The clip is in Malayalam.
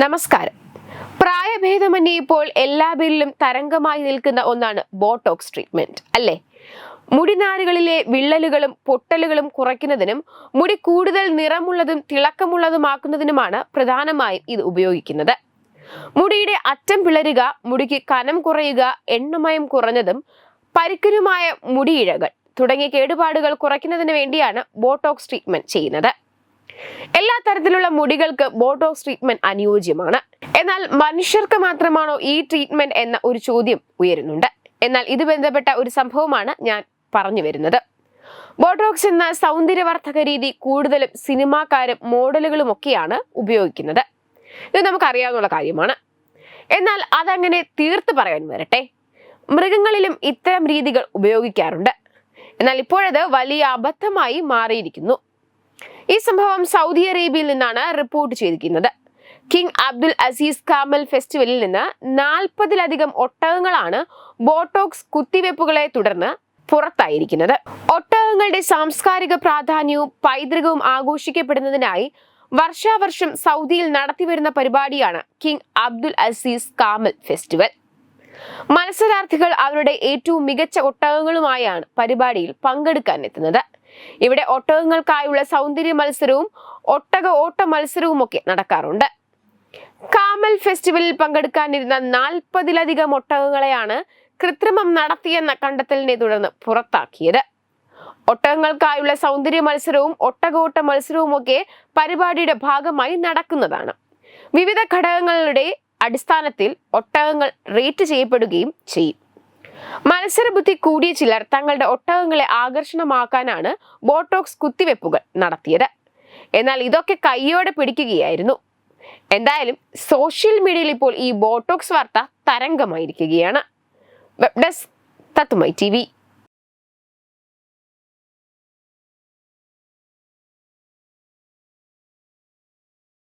നമസ്കാരം. പ്രായഭേദമന്യേ ഇപ്പോൾ എല്ലാ പേരിലും തരംഗമായി നിൽക്കുന്ന ഒന്നാണ് ബോട്ടോക്സ് ട്രീറ്റ്മെന്റ് അല്ലേ? മുടിനാരുകളിലെ വിള്ളലുകളും പൊട്ടലുകളും കുറയ്ക്കുന്നതിനും മുടി കൂടുതൽ നിറമുള്ളതും തിളക്കമുള്ളതുമാക്കുന്നതിനുമാണ് പ്രധാനമായും ഇത് ഉപയോഗിക്കുന്നത്. മുടിയുടെ അറ്റം പിളരുക മുടിക്ക് കനം കുറയുക എണ്ണമയം കുറഞ്ഞതും പരിക്കനുമായ മുടിയിഴകൾ തുടങ്ങിയ കേടുപാടുകൾ കുറയ്ക്കുന്നതിന് വേണ്ടിയാണ് ബോട്ടോക്സ് ട്രീറ്റ്മെന്റ് ചെയ്യുന്നത്. എല്ലാ തരത്തിലുള്ള മുടികൾക്ക് ബോട്ടോക്സ് ട്രീറ്റ്മെന്റ് അനുയോജ്യമാണ്. എന്നാൽ മനുഷ്യർക്ക് മാത്രമാണോ ഈ ട്രീറ്റ്മെന്റ് എന്ന ഒരു ചോദ്യം ഉയരുന്നുണ്ട്. എന്നാൽ ഇത് ബന്ധപ്പെട്ട ഒരു സംഭവമാണ് ഞാൻ പറഞ്ഞു വരുന്നത്. ബോട്ടോക്സ് എന്ന സൗന്ദര്യവർദ്ധക രീതി കൂടുതലും സിനിമാക്കാരും മോഡലുകളും ഒക്കെയാണ് ഉപയോഗിക്കുന്നത്. ഇത് നമുക്കറിയാവുന്ന കാര്യമാണ്. എന്നാൽ അതങ്ങനെ തീർത്ത് പറയാൻ വരട്ടെ. മൃഗങ്ങളിലും ഇത്തരം രീതികൾ ഉപയോഗിക്കാറുണ്ട്. എന്നാൽ ഇപ്പോഴത് വലിയ അബദ്ധമായി മാറിയിരിക്കുന്നു. ഈ സംഭവം സൗദി അറേബ്യയിൽ നിന്നാണ് റിപ്പോർട്ട് ചെയ്തിരിക്കുന്നത്. കിങ് അബ്ദുൽ അസീസ് കാമൽ ഫെസ്റ്റിവലിൽ നിന്ന് നാൽപ്പതിലധികം ഒട്ടകങ്ങളാണ് ബോട്ടോക്സ് കുത്തിവെപ്പുകളെ തുടർന്ന് പുറത്തായിരിക്കുന്നത്. ഒട്ടകങ്ങളുടെ സാംസ്കാരിക പ്രാധാന്യവും പൈതൃകവും ആഘോഷിക്കപ്പെടുന്നതിനായി വർഷാവർഷം സൗദിയിൽ നടത്തിവരുന്ന പരിപാടിയാണ് King Abdul Aziz camel festival. മത്സരാർത്ഥികൾ അവരുടെ ഏറ്റവും മികച്ച ഒട്ടകങ്ങളുമായാണ് പരിപാടിയിൽ പങ്കെടുക്കാൻ എത്തുന്നത് ഇവിടെ ഒട്ടകങ്ങൾക്കായുള്ള സൗന്ദര്യ മത്സരവും ഒട്ടക ഓട്ട മത്സരവും ഒക്കെ നടക്കാറുണ്ട്. കാമൽ ഫെസ്റ്റിവലിൽ പങ്കെടുക്കാനിരുന്ന നാൽപ്പതിലധികം ഒട്ടകങ്ങളെയാണ് കൃത്രിമം നടത്തിയെന്ന കണ്ടെത്തലിനെ തുടർന്ന് പുറത്താക്കിയത്. ഒട്ടകങ്ങൾക്കായുള്ള സൗന്ദര്യ മത്സരവും ഒട്ടകോട്ട മത്സരവും ഒക്കെ പരിപാടിയുടെ ഭാഗമായി നടക്കുന്നതാണ്. വിവിധ ഘടകങ്ങളുടെ അടിസ്ഥാനത്തിൽ ഒട്ടകങ്ങൾ റേറ്റ് ചെയ്യപ്പെടുകയും ചെയ്യും. മത്സരബുദ്ധി കൂടിയ ചിലർ തങ്ങളുടെ ഒട്ടകങ്ങളെ ആകർഷണമാക്കാനാണ് ബോട്ടോക്സ് കുത്തിവെപ്പുകൾ നടത്തിയത്. എന്നാൽ ഇതൊക്കെ കയ്യോടെ പിടിക്കുകയായിരുന്നു. എന്തായാലും സോഷ്യൽ മീഡിയയിൽ ഇപ്പോൾ ഈ ബോട്ടോക്സ് വാർത്ത തരംഗമായിരിക്കുകയാണ്. വെബ് ഡെസ്ക് തത്തുമൈ ടി